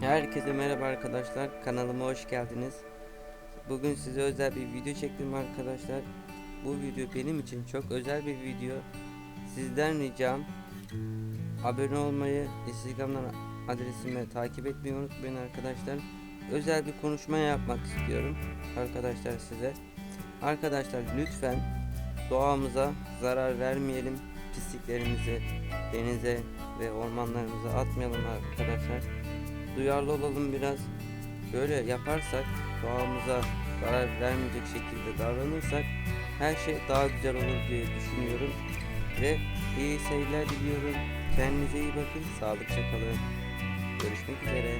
Herkese merhaba arkadaşlar. Kanalıma hoş geldiniz. Bugün size özel bir video çektim arkadaşlar. Bu video benim için çok özel bir video. Sizden ricam abone olmayı, Instagram'dan adresime takip etmeyi unutmayın arkadaşlar. Özel bir konuşma yapmak istiyorum arkadaşlar size. Arkadaşlar lütfen doğamıza zarar vermeyelim. Pisliklerimizi denize ve ormanlarımıza atmayalım arkadaşlar duyarlı olalım biraz. Böyle yaparsak doğamıza zarar vermeyecek şekilde davranırsak her şey daha güzel olur diye düşünüyorum. Ve iyi seyirler diliyorum. Kendinize iyi bakın. Sağlıkça kalın. Görüşmek üzere.